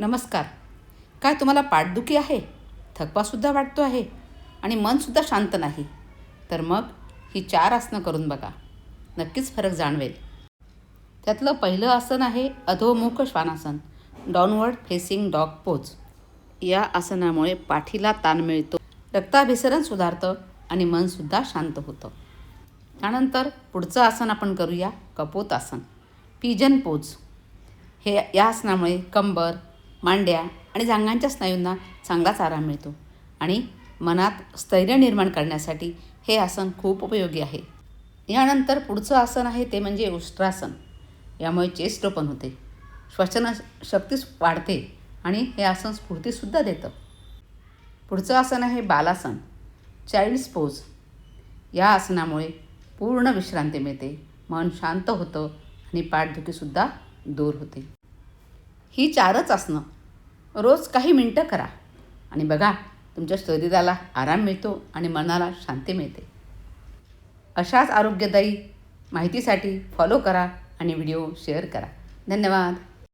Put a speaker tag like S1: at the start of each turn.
S1: नमस्कार. काय तुम्हाला पाठदुखी आहे? थकवासुद्धा वाटतो आहे आणि मनसुद्धा शांत नाही. तर मग ही चार आसनं करून बघा. नक्कीच फरक जाणवेल. त्यातलं पहिलं आसन आहे अधोमुख श्वानासन डाऊनवर्ड फेसिंग डॉग पोज या आसनामुळे पाठीला ताण मिळतो रक्ताभिसरण सुधारतं आणि मनसुद्धा शांत होतं. त्यानंतर पुढचं आसन आपण करूया कपोत आसन पिजन पोज हे या आसनामुळे कंबर मांड्या आणि जांघांच्या स्नायूंना चांगलाच आराम मिळतो. आणि मनात स्थैर्य निर्माण करण्यासाठी हे आसन खूप उपयोगी आहे. यानंतर पुढचं आसन आहे ते म्हणजे उष्ट्रासन. यामुळे चेस्ट ओपन होते. श्वसन शक्ती वाढते आणि हे आसन स्फूर्तीसुद्धा देतं. पुढचं आसन आहे बालासन. चाइल्ड्स पोज या आसनामुळे पूर्ण विश्रांती मिळते मन शांत होतं आणि पाठदुखीसुद्धा दूर होते. ही चारच आसनं रोज काही मिनटं करा. आणि बघा तुमच्या शरीराला आराम मिळतो आणि मनाला शांती मिळते. अशाच आरोग्यदायी माहितीसाठी फॉलो करा आणि व्हिडिओ शेअर करा. धन्यवाद.